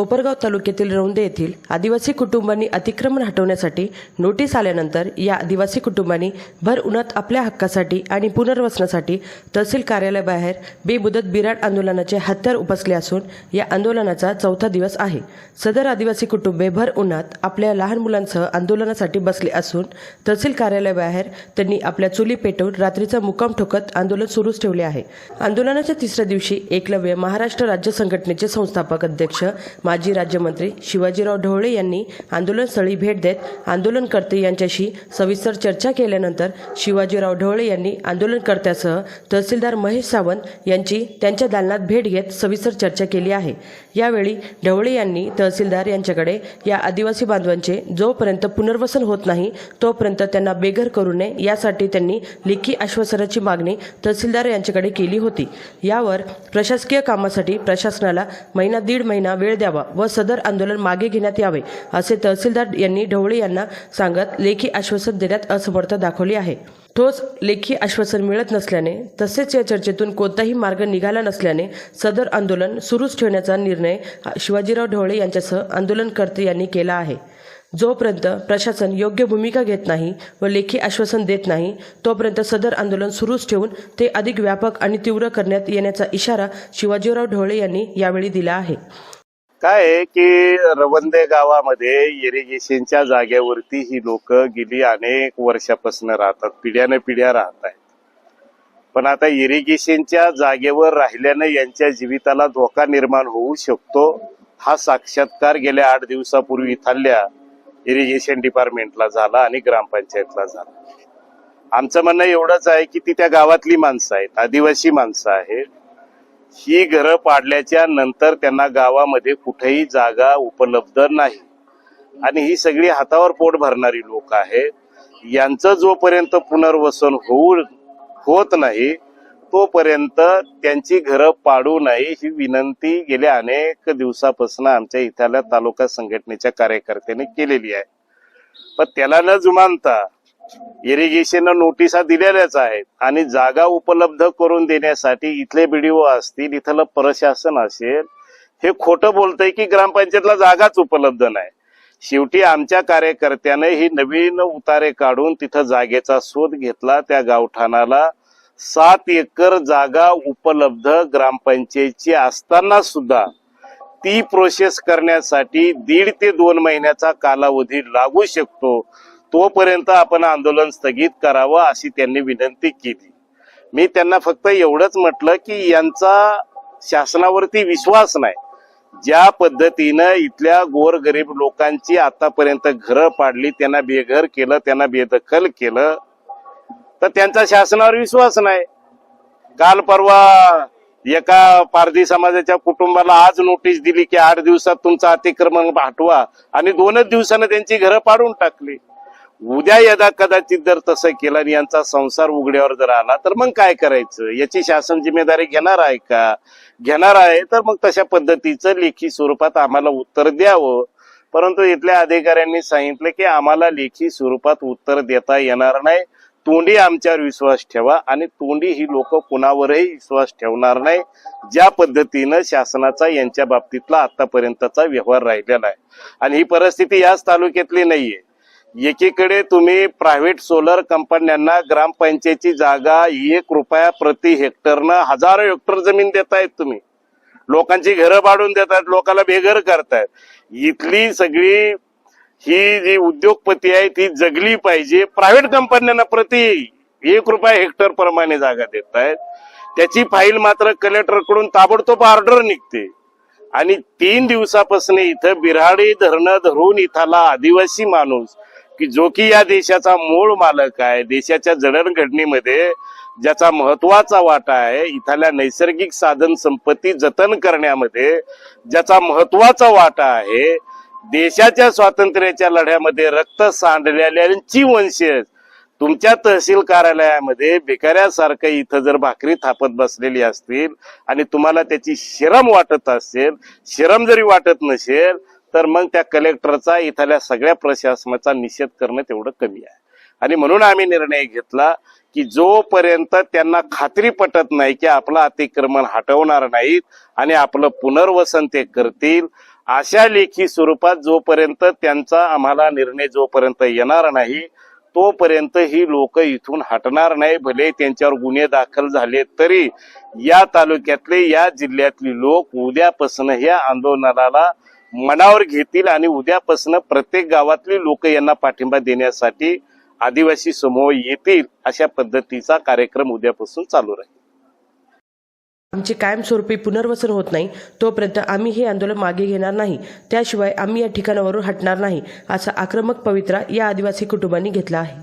कोपरगाव तालुक्यातील रौंदे येथील आदिवासी कुटुंबांनी अतिक्रमण हटवण्यासाठी नोटीस आल्यानंतर या आदिवासी कुटुंबांनी भर उन्हात आपल्या हक्कासाठी आणि पुनर्वसनासाठी तहसील कार्यालयाबाहेर बेमुदत बिराड आंदोलनाचे हत्यार उपसले असून या आंदोलनाचा चौथा दिवस आहे. सदर आदिवासी कुटुंबे भर उन्हात आपल्या लहान मुलांसह आंदोलनासाठी बसले असून तहसील कार्यालयाबाहेर त्यांनी आपल्या चुली पेटवून रात्रीचा मुकाम ठोकत आंदोलन सुरूच ठेवले आहे. आंदोलनाच्या तिसऱ्या दिवशी एकलव्य महाराष्ट्र राज्य संघटनेचे संस्थापक अध्यक्ष माजी राज्यमंत्री शिवाजीराव ढवळे यांनी आंदोलनस्थळी भेट देत आंदोलनकर्ते यांच्याशी सविस्तर चर्चा केल्यानंतर शिवाजीराव ढवळे यांनी आंदोलनकर्त्यासह तहसीलदार महेश सावंत यांची त्यांच्या दालनात भेट घेत सविस्तर चर्चा केली आहे. यावेळी ढवळे यांनी तहसीलदार यांच्याकडे या आदिवासी बांधवांचे जोपर्यंत पुनर्वसन होत नाही तोपर्यंत त्यांना बेघर करू नये यासाठी त्यांनी लेखी आश्वासनाची मागणी तहसीलदार यांच्याकडे केली होती. यावर प्रशासकीय कामासाठी प्रशासनाला महिना दीड महिना वेळ द्यावा व सदर आंदोलन मागे घेण्यात यावे असे तहसीलदार यांनी ढवळे यांना सांगत लेखी आश्वासन देण्यात असमर्थ दाखवली आहे. ठोस लेखी आश्वासन मिळत नसल्याने तसेच या चर्चेतून कोणताही मार्ग निघाला नसल्याने सदर आंदोलन सुरूच ठेवण्याचा निर्णय शिवाजीराव ढवळे यांच्यासह आंदोलनकर्ते यांनी केला आहे. जोपर्यंत प्रशासन योग्य भूमिका घेत नाही व लेखी आश्वासन देत नाही तोपर्यंत सदर आंदोलन सुरूच ठेवून ते अधिक व्यापक आणि तीव्र करण्यात येण्याचा इशारा शिवाजीराव ढवळे यांनी यावेळी दिला आहे. काय आहे की रवंदे गावामध्ये इरिगेशनच्या जागेवरती ही लोक गेली अनेक वर्षापासून राहतात पिढ्याने पिढ्या राहत आहेत. पण आता इरिगेशनच्या जागेवर राहिल्याने यांच्या जीविताला धोका निर्माण होऊ शकतो हा साक्षात्कार गेल्या आठ दिवसापूर्वी इथल्या इरिगेशन डिपार्टमेंटला झाला आणि ग्रामपंचायतला झाला. आमचं म्हणणं एवढंच आहे की ती त्या गावातली माणसं आहेत आदिवासी माणसं आहेत. ही घरं पाडल्याच्या नंतर त्यांना गावामध्ये कुठेही जागा उपलब्ध नाही. आणि ही सगळी हातावर पोट भरणारी लोक आहेत. यांचं जोपर्यंत पुनर्वसन होऊ होत नाही तोपर्यंत त्यांची घरं पाडू नये ही विनंती गेल्या अनेक दिवसापासून आमच्या इथल्या तालुका संघटनेच्या कार्यकर्त्यांनी केलेली आहे. पण त्याला न जुमानता इरिगेशन नोटिसा दिलेल्याच आहेत. आणि जागा उपलब्ध करून देण्यासाठी इथले बीडीओ असतील इथलं प्रशासन असेल हे खोटं बोलतंय की ग्रामपंचायतला जागाच उपलब्ध नाही. शेवटी आमच्या कार्यकर्त्याने ही नवीन उतारे काढून तिथं जागेचा शोध घेतला. त्या गावठाणाला सात एकर जागा उपलब्ध ग्रामपंचायतची असताना सुद्धा ती प्रोसेस करण्यासाठी दीड ते दोन महिन्याचा कालावधी लागू शकतो. तोपर्यंत आपण आंदोलन स्थगित करावं अशी त्यांनी विनंती केली. मी त्यांना फक्त एवढंच म्हटलं की यांचा शासनावरती विश्वास नाही. ज्या पद्धतीनं इथल्या गोरगरीब लोकांची आतापर्यंत घरं पाडली त्यांना बेघर केलं त्यांना बेदखल केलं तर त्यांचा शासनावर विश्वास नाही. काल परवा एका पारधी समाजाच्या कुटुंबाला आज नोटीस दिली की आठ दिवसात तुमचं अतिक्रमण हटवा आणि दोनच दिवसानं त्यांची घरं पाडून टाकली. उद्या यदा कदाचित जर तसं केलं आणि यांचा संसार उघड्यावर जर आला तर मग काय करायचं? याची शासन जिम्मेदारी घेणार आहे का? घेणार आहे तर मग तशा पद्धतीचं लेखी स्वरूपात आम्हाला उत्तर द्यावं. परंतु इथल्या अधिकाऱ्यांनी सांगितलं की आम्हाला लेखी स्वरूपात उत्तर देता येणार नाही. तोंडी आमच्यावर विश्वास ठेवा आणि तोंडी ही लोक कुणावरही विश्वास ठेवणार नाही ज्या पद्धतीनं शासनाचा यांच्या बाबतीतला आतापर्यंतचा व्यवहार राहिलेला आहे. आणि ही परिस्थिती याच तालुक्यातली नाहीये. एकीकडे तुम्ही प्रायव्हेट सोलर कंपन्यांना ग्रामपंचायतीची जागा एक रुपया प्रति हेक्टरनं हजारो हेक्टर जमीन देतायत तुम्ही. लोकांची घरं पाडून देतात लोकांना बेघर करतायत. इथली सगळी ही जी उद्योगपती आहे ती जगली पाहिजे. प्रायव्हेट कंपन्यांना प्रति एक रुपया हेक्टर प्रमाणे जागा देत आहेत त्याची फाईल मात्र कलेक्टरकडून ताबडतोब ऑर्डर निघते. आणि तीन दिवसापासून इथं बिराडी धरणं धरून इथला आदिवासी माणूस की जो की या देशाचा मूळ मालक आहे देशाच्या जडणघडणीमध्ये ज्याचा महत्त्वाचा वाटा आहे इथल्या नैसर्गिक साधन संपत्ती जतन करण्यामध्ये ज्याचा महत्त्वाचा वाटा आहे देशाच्या स्वातंत्र्याच्या लढ्यामध्ये रक्त सांडलेल्यांची वंशज तुमच्या तहसील कार्यालयामध्ये भिकाऱ्यासारखं इथं जर भाकरी थापत बसलेली असतील आणि तुम्हाला त्याची शरम वाटत असेल शरम जरी वाटत नसेल तर मग त्या कलेक्टरचा इथल्या सगळ्या प्रशासनाचा निषेध करणं तेवढं कमी आहे. आणि म्हणून आम्ही निर्णय घेतला की जोपर्यंत त्यांना खात्री पटत नाही की आपलं अतिक्रमण हटवणार नाहीत आणि आपलं पुनर्वसन ते करतील अशा लेखी स्वरूपात जोपर्यंत त्यांचा आम्हाला निर्णय जोपर्यंत येणार नाही तोपर्यंत ही लोक इथून हटणार नाही. भले त्यांच्यावर गुन्हे दाखल झाले तरी या तालुक्यातले या जिल्ह्यातली लोक उद्यापासून या आंदोलनाला मनावर घेतील आणि उद्यापासून प्रत्येक गावातली लोक यांना पाठिंबा देण्यासाठी आदिवासी समूह येतील अशा पद्धतीचा कार्यक्रम उद्यापासून चालू राहील. आमचे कायमस्वरूपी पुनर्वसन होत नाही तोपर्यंत आम्ही हे आंदोलन मागे घेणार नाही. त्याशिवाय आम्ही या ठिकाणावरून हटणार नाही असा आक्रमक पवित्रा या आदिवासी कुटुंबांनी घेतला आहे.